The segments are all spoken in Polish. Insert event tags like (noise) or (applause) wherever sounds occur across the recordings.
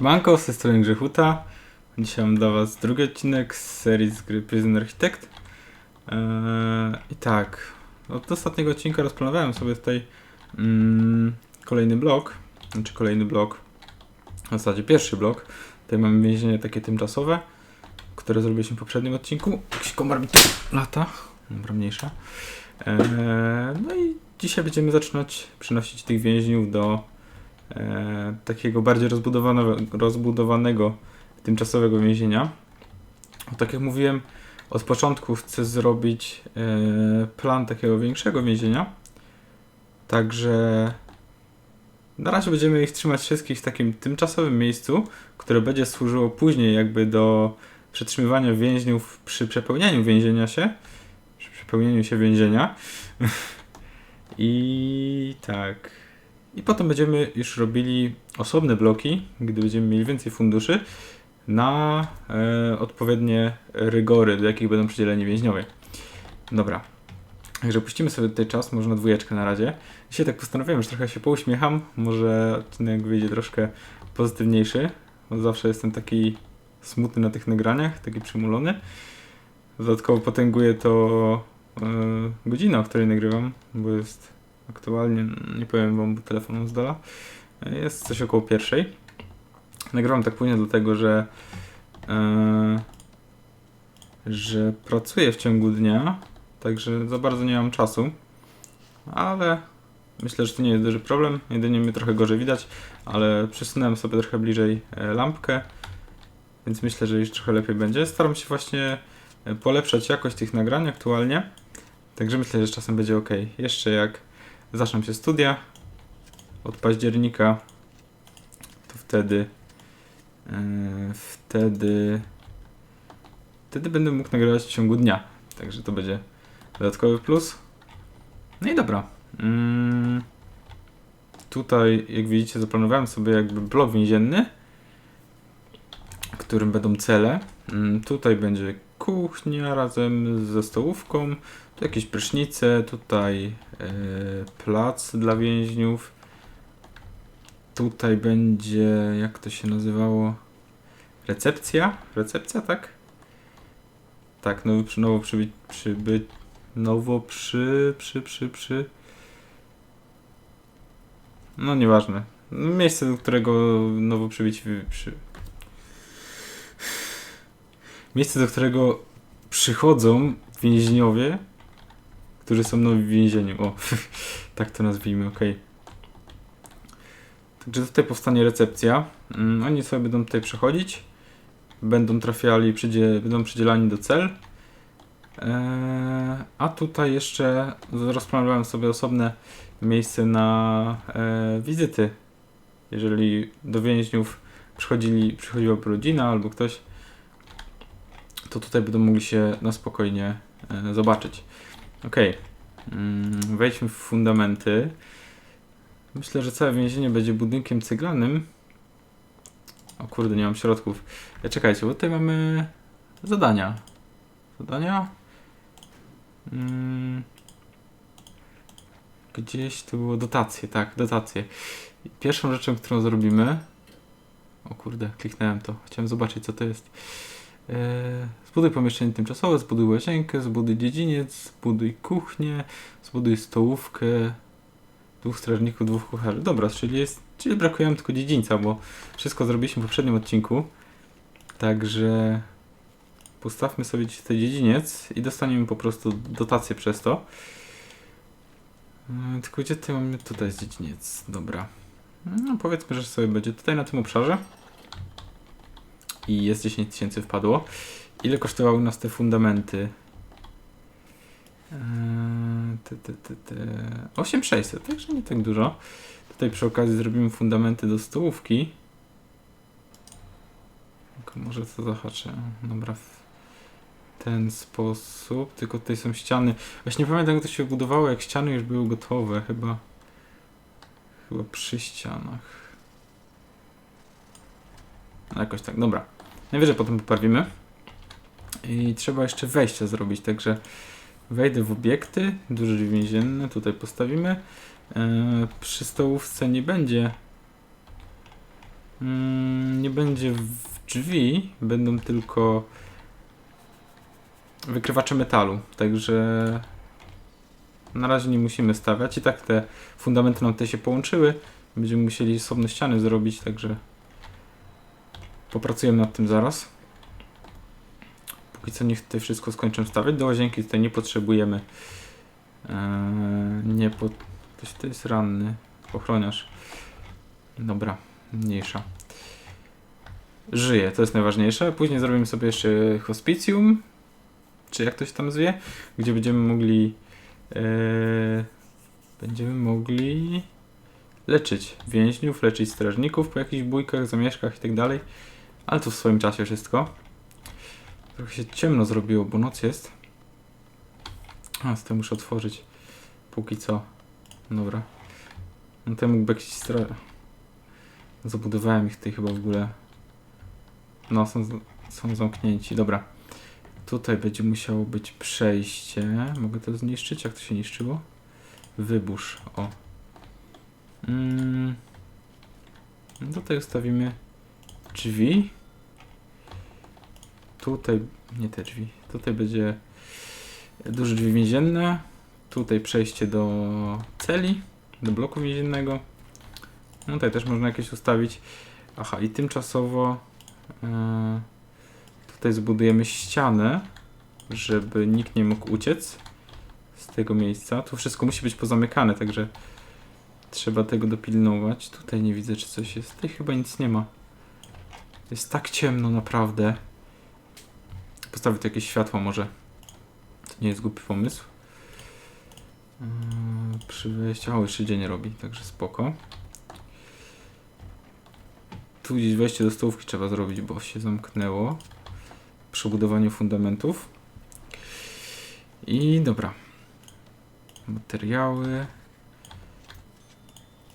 Siemanko, z tej strony Grzechuta. Dzisiaj mam dla was drugi odcinek z serii z gry Prison Architect. Eee, I tak, od ostatniego odcinka rozplanowałem sobie tutaj mm, kolejny blok, znaczy kolejny blok, w zasadzie pierwszy blok. Tutaj mamy więzienie takie tymczasowe, które zrobiliśmy w poprzednim odcinku. Jakiś komar mi tu lata, dobra, mniejsza. Eee, no i dzisiaj będziemy zaczynać przynosić tych więźniów do takiego bardziej rozbudowanego, rozbudowanego tymczasowego więzienia. Tak jak mówiłem, od początku chcę zrobić e, plan takiego większego więzienia. Także na razie będziemy ich trzymać wszystkich w takim tymczasowym miejscu, które będzie służyło później jakby do przetrzymywania więźniów przy przepełnianiu więzienia się. Przy przepełnieniu się więzienia. (laughs) I tak. I potem będziemy już robili osobne bloki, gdy będziemy mieli więcej funduszy, na e, odpowiednie rygory, do jakich będą przydzieleni więźniowie. Dobra. Także puścimy sobie tutaj czas, może na dwójeczkę na razie. Dzisiaj tak postanowiłem, że trochę się pouśmiecham, może odcinek wyjdzie troszkę pozytywniejszy, bo zawsze jestem taki smutny na tych nagraniach, taki przymulony. Dodatkowo potęguje to e, godzina, o której nagrywam, bo jest aktualnie, nie powiem wam, bo telefon mam z dala, jest coś około pierwszej. Nagrywam tak późno dlatego, że e, że pracuję w ciągu dnia, także za bardzo nie mam czasu, ale myślę, że to nie jest duży problem, jedynie mnie trochę gorzej widać, ale przesunąłem sobie trochę bliżej e, lampkę, więc myślę, że już trochę lepiej będzie. Staram się właśnie e, polepszać jakość tych nagrań aktualnie, także myślę, że czasem będzie ok. Jeszcze jak zaczną się studia od października, to wtedy yy, wtedy wtedy będę mógł nagrywać w ciągu dnia. Także to będzie dodatkowy plus. No i dobra. Mm, tutaj, jak widzicie, zaplanowałem sobie jakby blok więzienny, w którym będą cele. Mm, tutaj będzie kuchnia razem ze stołówką, tu jakieś prysznice, tutaj e, plac dla więźniów. Tutaj będzie, jak to się nazywało? Recepcja? Recepcja, tak? Tak, nowo przy, nowo przyby, przyby, nowo przy, przy, przy, przy. No nieważne. Miejsce, do którego nowo przybyć przy... Miejsce, do którego przychodzą więźniowie, którzy są nowi w więzieniu. O, (laughs) tak to nazwijmy, ok. Także tutaj powstanie recepcja. Mm, oni sobie będą tutaj przechodzić. Będą trafiali, przydzie, będą przydzielani do cel. Eee, a tutaj jeszcze rozplanowałem sobie osobne miejsce na e, wizyty. Jeżeli do więźniów przychodzili, przychodziłaby rodzina albo ktoś, to tutaj będą mogli się na spokojnie e, zobaczyć. Ok, mm, wejdźmy w fundamenty. Myślę, że całe więzienie będzie budynkiem ceglanym. O kurde, nie mam środków. Ja, czekajcie, bo tutaj mamy zadania. Zadania? Mm. Gdzieś to było dotacje, tak, dotacje. Pierwszą rzeczą, którą zrobimy. O kurde, kliknąłem to. Chciałem zobaczyć, co to jest. Zbuduj pomieszczenie tymczasowe, zbuduj łazienkę, zbuduj dziedziniec, zbuduj kuchnię, zbuduj stołówkę, dwóch strażników, dwóch kucharzy. Dobra, czyli jest, czyli brakuje nam tylko dziedzińca, bo wszystko zrobiliśmy w poprzednim odcinku. Także postawmy sobie tutaj dziedziniec i dostaniemy po prostu dotację przez to. Eee, Tylko gdzie tutaj mamy? Tutaj jest dziedziniec. Dobra. No powiedzmy, że sobie będzie tutaj na tym obszarze. I jest 10 tysięcy wpadło. Ile kosztowały nas te fundamenty? Eee, Te, te, te, te. 8600, także nie tak dużo. Tutaj przy okazji zrobimy fundamenty do stołówki. Tylko może to zahaczę. Dobra, w ten sposób. Tylko tutaj są ściany. Właśnie nie pamiętam jak to się budowało, jak ściany już były gotowe. Chyba, chyba przy ścianach. No jakoś tak, dobra. Najwyżej potem poprawimy. I trzeba jeszcze wejścia zrobić, także wejdę w obiekty, duże drzwi więzienne, tutaj postawimy. E, przy stołówce nie będzie Mm, nie będzie w drzwi, będą tylko wykrywacze metalu, także na razie nie musimy stawiać. I tak te fundamenty nam te się połączyły. Będziemy musieli osobne ściany zrobić, także popracujemy nad tym zaraz. Co niech tutaj wszystko skończę stawiać. Do łazienki tutaj nie potrzebujemy. Eee, nie po... Ktoś to jest ranny. Ochroniarz. Dobra, mniejsza. Żyje, to jest najważniejsze. Później zrobimy sobie jeszcze hospicjum, czy jak to się tam zwie, gdzie będziemy mogli e, będziemy mogli leczyć więźniów, leczyć strażników po jakichś bójkach, zamieszkach i tak dalej. Ale to w swoim czasie wszystko. Trochę się ciemno zrobiło, bo noc jest. A, z tym muszę otworzyć. Póki co. Dobra. No to mógłby jakiś stra... Zabudowałem ich tutaj chyba w ogóle. No, są, są zamknięci. Dobra. Tutaj będzie musiało być przejście. Mogę to zniszczyć? Jak to się niszczyło? Wyburz. O. Mm. No Tutaj ustawimy drzwi. Tutaj, nie te drzwi. Tutaj będzie duże drzwi więzienne. Tutaj przejście do celi, do bloku więziennego. No Tutaj też można jakieś ustawić. Aha, i tymczasowo e, tutaj zbudujemy ścianę, żeby nikt nie mógł uciec z tego miejsca. Tu wszystko musi być pozamykane, także trzeba tego dopilnować. Tutaj nie widzę, czy coś jest. Tutaj chyba nic nie ma. Jest tak ciemno, naprawdę. Postawię tu jakieś światło może. To nie jest głupi pomysł. Yy, przy wejściu... O, jeszcze dzień robi, także spoko. Tu gdzieś wejście do stołówki trzeba zrobić, bo się zamknęło. Przy budowaniu fundamentów. I dobra. Materiały.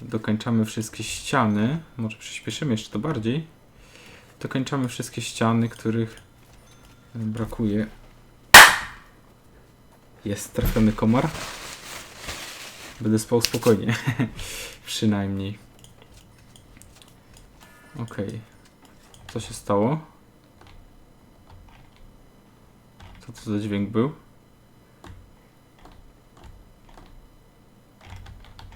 Dokończamy wszystkie ściany. Może przyspieszymy jeszcze to bardziej. Dokończamy wszystkie ściany, których brakuje. Jest trafiony komar. Będę spał spokojnie. (laughs) Przynajmniej. Okej. Co się stało? Co to za dźwięk był?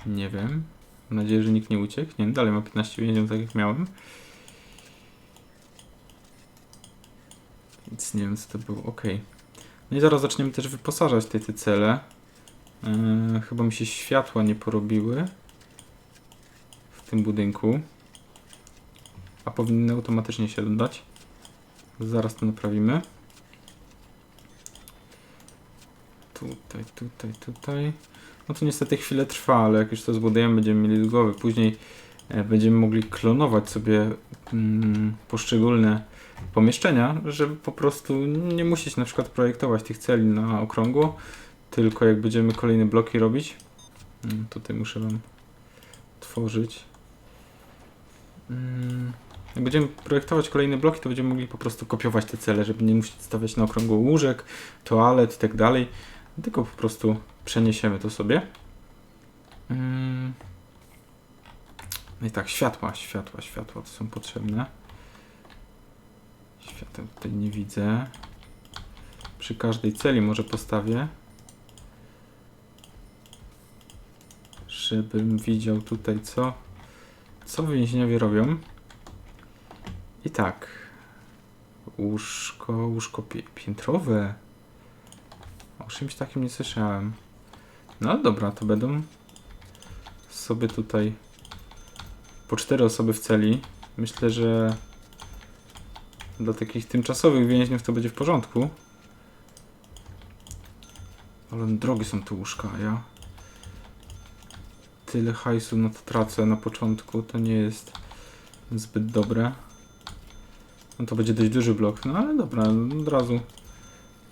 Nie wiem. Mam nadzieję, że nikt nie uciekł. Nie wiem, dalej mam 15 więźniów, tak jak miałem. Więc nie wiem, co to było. Okej. No i zaraz zaczniemy też wyposażać te, te cele. Yy, chyba mi się światła nie porobiły w tym budynku. A powinny automatycznie się dodać. Zaraz to naprawimy. Tutaj, tutaj, tutaj. No to niestety chwilę trwa, ale jak już to zbudujemy, będziemy mieli do głowy. Później będziemy mogli klonować sobie mm, poszczególne pomieszczenia, żeby po prostu nie musieć na przykład projektować tych celi na okrągło, tylko jak będziemy kolejne bloki robić, mm, tutaj muszę Wam tworzyć. Mm, Jak będziemy projektować kolejne bloki, to będziemy mogli po prostu kopiować te cele, żeby nie musieć stawiać na okrągło łóżek, toalet i tak dalej, tylko po prostu przeniesiemy to sobie. No i tak, światła, światła, światła to są potrzebne. Świateł tutaj nie widzę. Przy każdej celi może postawię. Żebym widział tutaj co, co więźniowie robią. I tak. Łóżko, łóżko pi piętrowe. O czymś takim nie słyszałem. No dobra, to będą sobie tutaj po cztery osoby w celi. Myślę, że dla takich tymczasowych więźniów to będzie w porządku. Ale drogie są te łóżka, ja tyle hajsu na to tracę na początku, to nie jest zbyt dobre. No to będzie dość duży blok, no ale dobra, od razu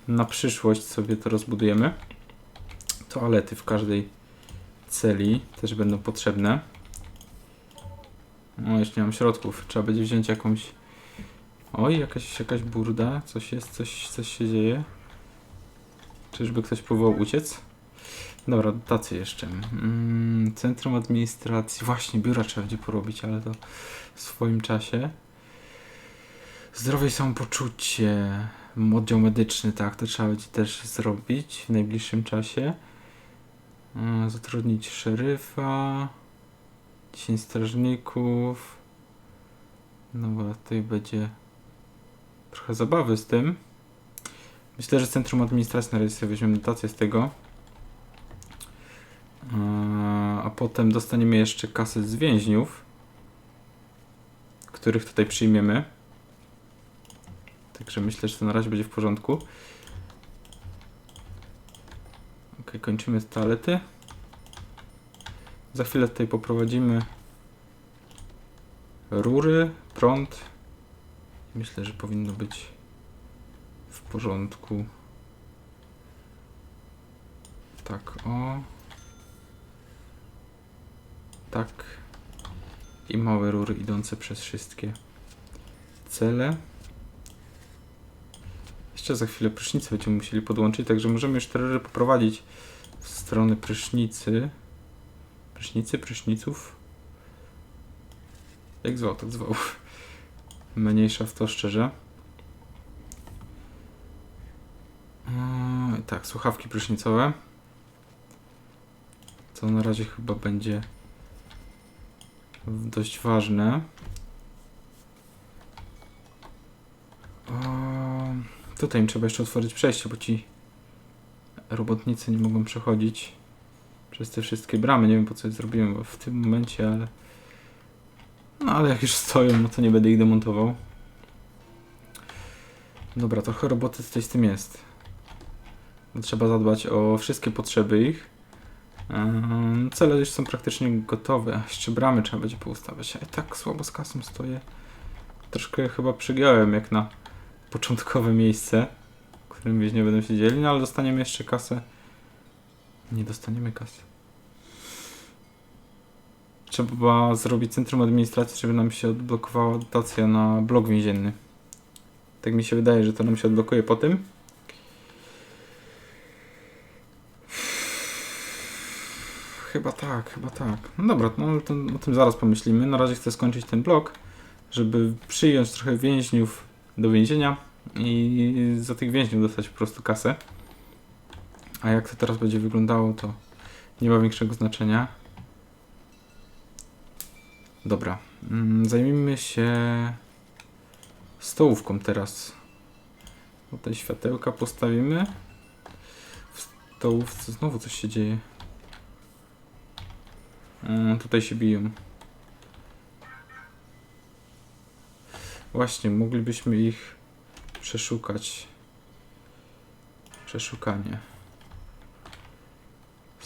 na przyszłość sobie to rozbudujemy. Toalety w każdej celi też będą potrzebne. O, jeszcze nie mam środków. Trzeba będzie wziąć jakąś... Oj, jakaś, jakaś burda. Coś jest, coś, coś się dzieje. Czyżby ktoś próbował uciec? Dobra, dotacje jeszcze. Mm, Centrum administracji. Właśnie, biura trzeba będzie porobić, ale to w swoim czasie. Zdrowie i samopoczucie. Oddział medyczny, tak, to trzeba będzie też zrobić w najbliższym czasie. Mm, Zatrudnić szeryfa. 10 strażników. No bo tutaj będzie trochę zabawy z tym. Myślę, że Centrum Administracji na razie sobie weźmiemy dotację z tego. Eee, A potem dostaniemy jeszcze kasę z więźniów, których tutaj przyjmiemy. Także myślę, że to na razie będzie w porządku. Ok, kończymy z toalety. Za chwilę tutaj poprowadzimy rury, prąd. Myślę, że powinno być w porządku. Tak, o. Tak. I małe rury idące przez wszystkie cele. Jeszcze za chwilę prysznice będziemy musieli podłączyć, także możemy już te rury poprowadzić w stronę prysznicy. Prysznicy, pryszniców. Jak zwał, tak zwał. Mniejsza w to szczerze. Eee, tak, słuchawki prysznicowe. To na razie chyba będzie dość ważne. O, tutaj mi trzeba jeszcze otworzyć przejście, bo ci robotnicy nie mogą przechodzić przez te wszystkie bramy. Nie wiem po co je zrobiłem w tym momencie, ale. No ale jak już stoją, no to nie będę ich demontował. Dobra, trochę roboty tutaj z tym jest. Trzeba zadbać o wszystkie potrzeby ich. Ehm, Cele już są praktycznie gotowe. Jeszcze bramy trzeba będzie poustawiać. Ja tak słabo z kasą stoję. Troszkę chyba przygiąłem jak na początkowe miejsce, w którym więźniowie będą siedzieli, no ale dostaniemy jeszcze kasę. Nie dostaniemy kasy. Trzeba zrobić centrum administracji, żeby nam się odblokowała dotacja na blok więzienny. Tak mi się wydaje, że to nam się odblokuje po tym. Chyba tak, chyba tak. No dobra, no to, o tym zaraz pomyślimy. Na razie chcę skończyć ten blok, żeby przyjąć trochę więźniów do więzienia i za tych więźniów dostać po prostu kasę. A jak to teraz będzie wyglądało, to nie ma większego znaczenia. Dobra, mm, zajmijmy się stołówką teraz. Tutaj światełka postawimy. W stołówce znowu coś się dzieje. Mm, tutaj się biją. Właśnie, moglibyśmy ich przeszukać. Przeszukanie.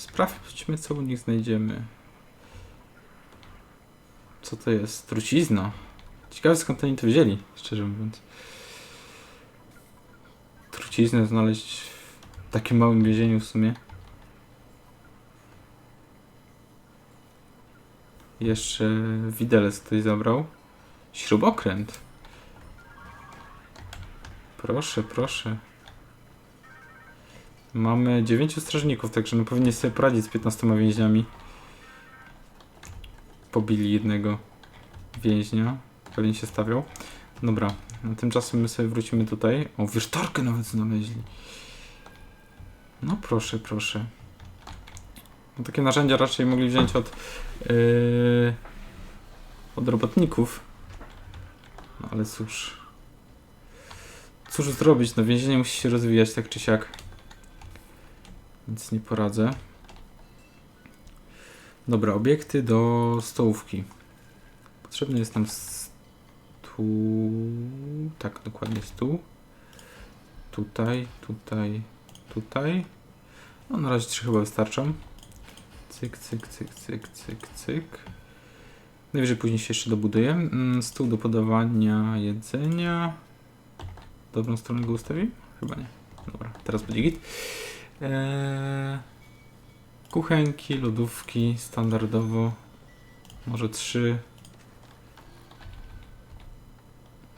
Sprawdźmy, co u nich znajdziemy. Co to jest? Trucizna. Ciekawe skąd oni to wzięli, szczerze mówiąc. Truciznę znaleźć w takim małym więzieniu w sumie. Jeszcze widelec ktoś zabrał. Śrubokręt. Proszę, proszę. Mamy 9 strażników, także no powinni sobie poradzić z 15 więźniami. Pobili jednego więźnia. Pewnie się stawiał. Dobra, no tymczasem my sobie wrócimy tutaj. O, wiertarkę nawet znaleźli. No proszę, proszę. No, takie narzędzia raczej mogli wziąć od yy, od robotników. No ale cóż. Cóż zrobić? No więzienie musi się rozwijać tak czy siak. Nic nie poradzę. Dobra, obiekty do stołówki. Potrzebny jest nam stół. Tak, dokładnie stół. Tutaj, tutaj, tutaj. No na razie trzy chyba wystarczą. Cyk, cyk, cyk, cyk, cyk, cyk. Najwyżej później się jeszcze dobuduje. Mm, Stół do podawania jedzenia. Dobrą stronę go ustawi? Chyba nie. Dobra, teraz będzie git. Eee, kuchenki, lodówki, standardowo. Może trzy.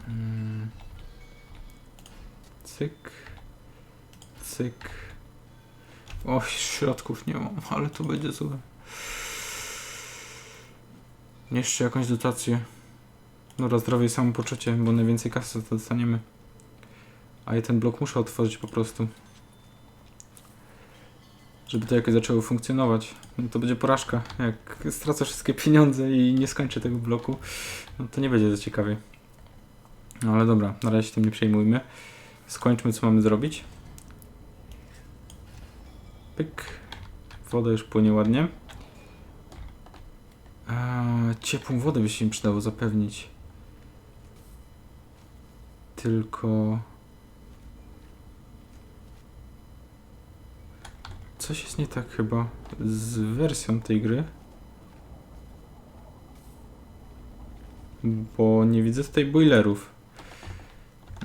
Mm. Cyk. Cyk. O, środków nie mam, ale to będzie złe. Jeszcze jakąś dotację. Dobra, zdrowie i samopoczucie, bo najwięcej kasy to dostaniemy. A ja ten blok muszę otworzyć po prostu. Żeby to jakoś zaczęło funkcjonować. No to będzie porażka. Jak stracę wszystkie pieniądze i nie skończę tego bloku, no to nie będzie za ciekawie. No ale dobra, na razie się tym nie przejmujmy. Skończmy co mamy zrobić. Pyk. Woda już płynie ładnie. Eee, ciepłą wodę by się im przydało zapewnić. Tylko... Coś jest nie tak chyba z wersją tej gry. Bo nie widzę tutaj boilerów.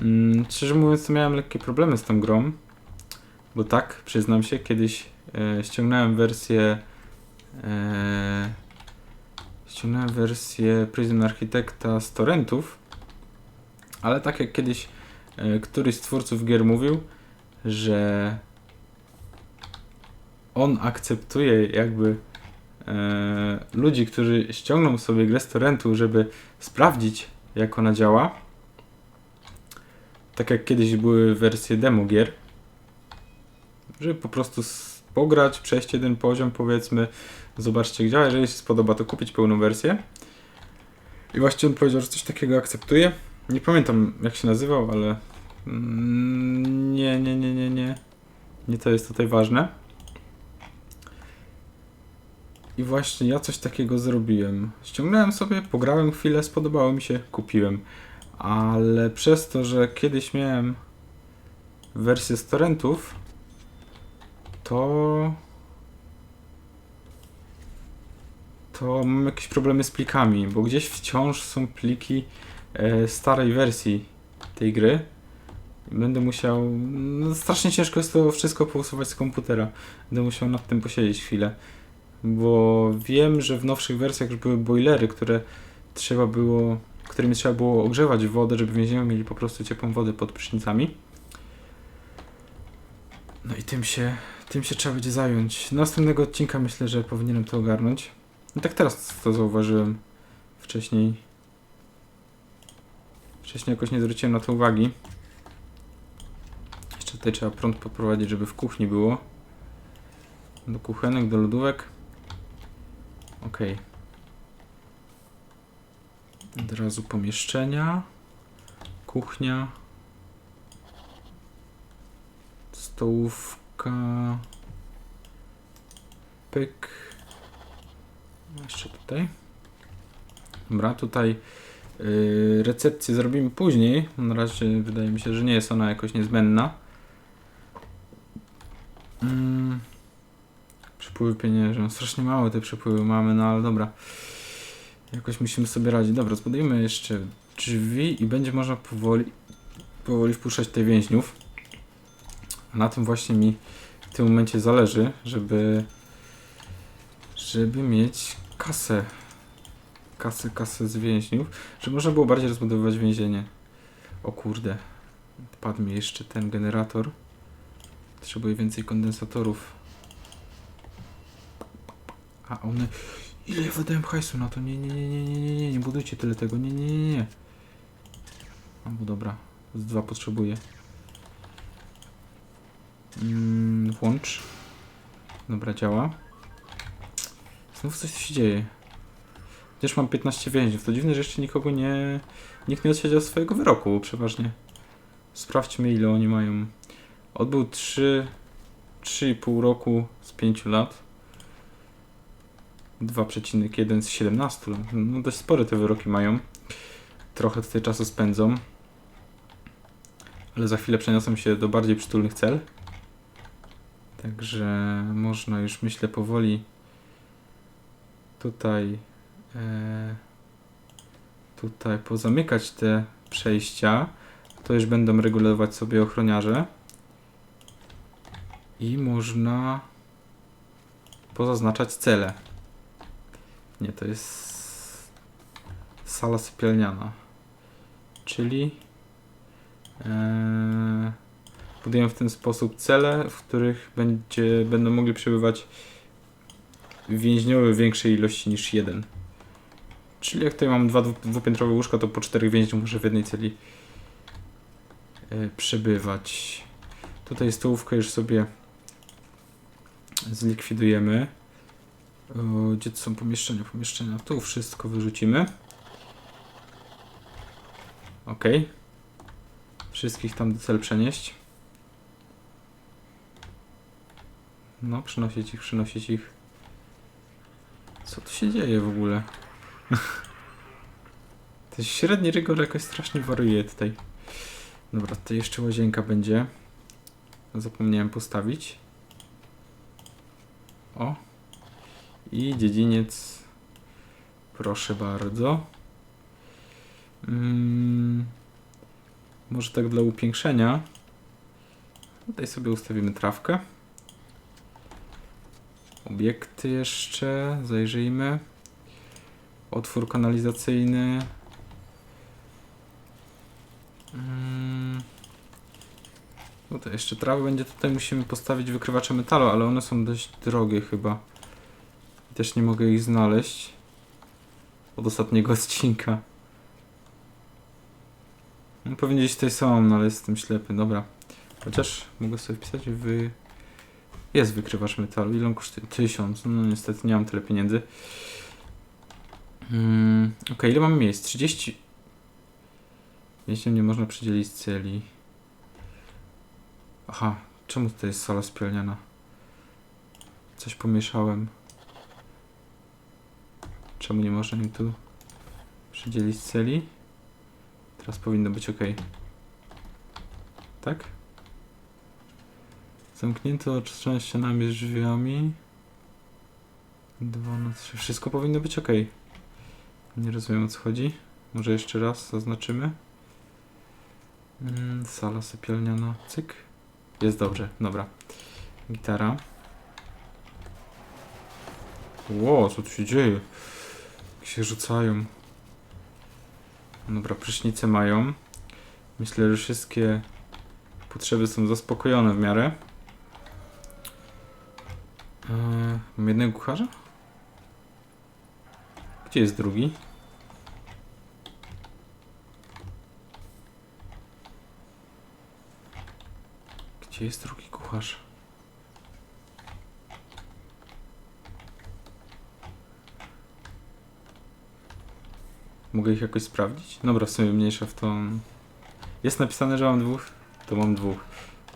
Mm, szczerze mówiąc, to miałem lekkie problemy z tą grą. Bo tak, przyznam się, kiedyś e, ściągnąłem wersję. E, ściągnąłem wersję Prison Architecta z torrentów. Ale tak jak kiedyś e, któryś z twórców gier mówił, że on akceptuje jakby e, ludzi, którzy ściągną sobie grę z torrentu, żeby sprawdzić jak ona działa. Tak jak kiedyś były wersje demo gier. Żeby po prostu pograć, przejść jeden poziom powiedzmy, zobaczcie jak działa. Jeżeli się spodoba to kupić pełną wersję. I właśnie on powiedział, że coś takiego akceptuje. Nie pamiętam jak się nazywał, ale mm, nie, nie, nie, nie, nie. Nie to jest tutaj ważne. I właśnie ja coś takiego zrobiłem. Ściągnąłem sobie, pograłem chwilę, spodobało mi się, kupiłem. Ale przez to, że kiedyś miałem wersję z torrentów, to to mam jakieś problemy z plikami, bo gdzieś wciąż są pliki e, starej wersji tej gry. Będę musiał. No, strasznie ciężko jest to wszystko pousuwać z komputera. Będę musiał nad tym posiedzieć chwilę. Bo wiem, że w nowszych wersjach już były boilery, które trzeba było, którymi trzeba było ogrzewać wodę, żeby więźniowie mieli po prostu ciepłą wodę pod prysznicami. No i tym się, tym się trzeba będzie zająć. Następnego odcinka myślę, że powinienem to ogarnąć. I tak teraz to zauważyłem. Wcześniej. Wcześniej jakoś nie zwróciłem na to uwagi. Jeszcze tutaj trzeba prąd poprowadzić, żeby w kuchni było. Do kuchenek, do lodówek. Okej. Od razu pomieszczenia. Kuchnia. Stołówka. Pyk. Jeszcze tutaj. Dobra, tutaj yy, recepcję zrobimy później. Na razie wydaje mi się, że nie jest ona jakoś niezbędna. Mm. Przepływy pieniężne. No, strasznie małe te przepływy mamy, no ale dobra. Jakoś musimy sobie radzić. Dobra, zbudujmy jeszcze drzwi i będzie można powoli, powoli wpuszczać tutaj więźniów. Na tym właśnie mi w tym momencie zależy, żeby żeby mieć kasę. Kasę, kasę z więźniów. Żeby można było bardziej rozbudowywać więzienie. O kurde. Padł mi jeszcze ten generator. Potrzebuję więcej kondensatorów. A one... Ile ja wydałem hajsu na to? Nie, nie, nie, nie, nie, nie, nie, nie budujcie tyle tego. Nie, nie, nie, nie. Albo dobra. Z dwa potrzebuję. Mm, włącz. Dobra, działa. Znów coś się dzieje. Chociaż mam 15 więźniów. To dziwne, że jeszcze nikogo nie... Nikt nie odsiedział swojego wyroku przeważnie. Sprawdźmy ile oni mają. Odbył 3... 3,5 roku z 5 lat. 2,1 z 17 lat. No dość spore te wyroki mają. Trochę tutaj czasu spędzą. Ale za chwilę przeniosą się do bardziej przytulnych cel. Także można już myślę powoli tutaj e, tutaj pozamykać te przejścia. To już będą regulować sobie ochroniarze. I można pozaznaczać cele. Nie, to jest sala sypialniana. Czyli e, w ten sposób cele, w których będzie, będą mogli przebywać więźniowie większej ilości niż jeden. Czyli jak tutaj mam dwa dwu- dwupiętrowe łóżka, to po czterech więźniów może w jednej celi e, przebywać. Tutaj stołówkę już sobie zlikwidujemy. O, gdzie są pomieszczenia? Pomieszczenia. Tu wszystko wyrzucimy. Ok. Wszystkich tam do cel przenieść. No, przynosić ich, przynosić ich. Co tu się dzieje w ogóle? (laughs) Ten średni rygor jakoś strasznie wariuje tutaj. Dobra, to jeszcze łazienka będzie. Zapomniałem postawić. O. I dziedziniec. Proszę bardzo. Mm, może tak dla upiększenia. Tutaj sobie ustawimy trawkę. Obiekty jeszcze. Zajrzyjmy. Otwór kanalizacyjny. Mm. No jeszcze trawę będzie tutaj musimy postawić wykrywacze metalu, ale one są dość drogie chyba. Też nie mogę ich znaleźć. Od ostatniego (laughs) odcinka. No, pewnie gdzieś tutaj są, no ale jestem ślepy, dobra. Chociaż mogę sobie wpisać wy... Jest wykrywacz metalu. Ile on kosztuje? 1000. No niestety nie mam tyle pieniędzy. Mm, ok, ile mamy miejsc? 30. Więźniom nie można przydzielić celi. Aha, czemu tutaj jest sala spielniana? Coś pomieszałem. Czemu nie można im tu przydzielić celi? Teraz powinno być ok. Tak? Zamknięto oczyszczone ścianami drzwiami. Dwa na trzy. Wszystko powinno być ok. Nie rozumiem o co chodzi. Może jeszcze raz zaznaczymy. Mm, sala sypialniana. Cyk. Jest dobrze, dobra. Gitara. Ło, co tu się dzieje? Się rzucają. Dobra, prysznice mają. Myślę, że wszystkie potrzeby są zaspokojone w miarę. Eee, mam jednego kucharza? Gdzie jest drugi? Gdzie jest drugi kucharz? Mogę ich jakoś sprawdzić? Dobra, w sumie mniejsza w tą... Jest napisane, że mam dwóch, to mam dwóch.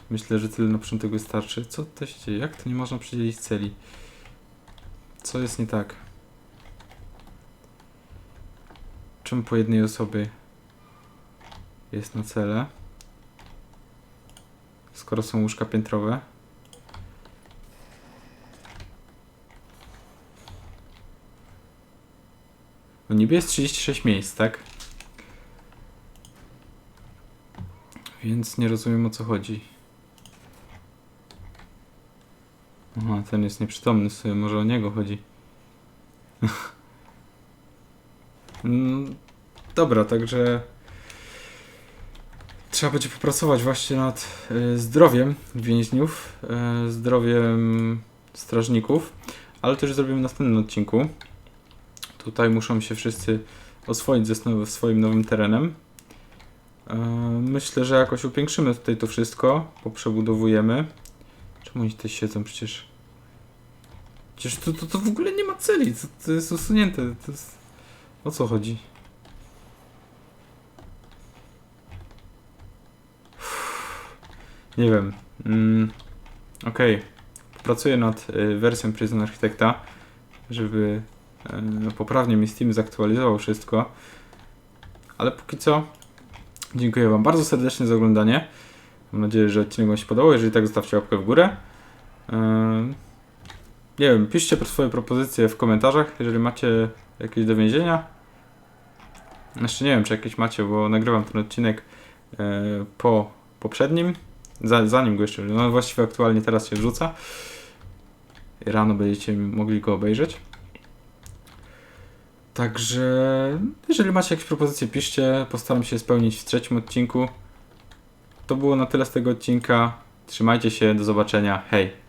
Myślę, że tyle na początek wystarczy. Co to się dzieje? Jak to nie można przydzielić celi? Co jest nie tak? Czemu po jednej osobie jest na cele? Skoro są łóżka piętrowe. No niby jest 36 miejsc, tak? Więc nie rozumiem o co chodzi. Aha, ten jest nieprzytomny, sobie może o niego chodzi. Mm, (laughs) Dobra, także trzeba będzie popracować właśnie nad e, zdrowiem więźniów, e, zdrowiem strażników, ale już zrobimy w następnym odcinku. Tutaj muszą się wszyscy oswoić ze swoim nowym terenem. E, Myślę, że jakoś upiększymy tutaj to wszystko, poprzebudowujemy. Czemu oni tutaj siedzą przecież? Przecież to, to, to w ogóle nie ma celi, to, to jest usunięte. To jest... O co chodzi? Nie wiem. Mm, Okej. Pracuję nad y, wersją Prison Architecta, żeby poprawnie mi Steam zaktualizował wszystko. Ale póki co dziękuję Wam bardzo serdecznie za oglądanie. Mam nadzieję, że odcinek Wam się podobał. Jeżeli tak, zostawcie łapkę w górę. Yy, nie wiem, piszcie swoje propozycje w komentarzach, jeżeli macie jakieś do więzienia. Jeszcze nie wiem, czy jakieś macie, bo nagrywam ten odcinek e, po poprzednim, za, zanim go jeszcze, no właściwie aktualnie teraz się wrzuca. Rano będziecie mogli go obejrzeć. Także, jeżeli macie jakieś propozycje, piszcie. Postaram się spełnić w trzecim odcinku. to było na tyle z tego odcinka. Trzymajcie się, do zobaczenia. Hej!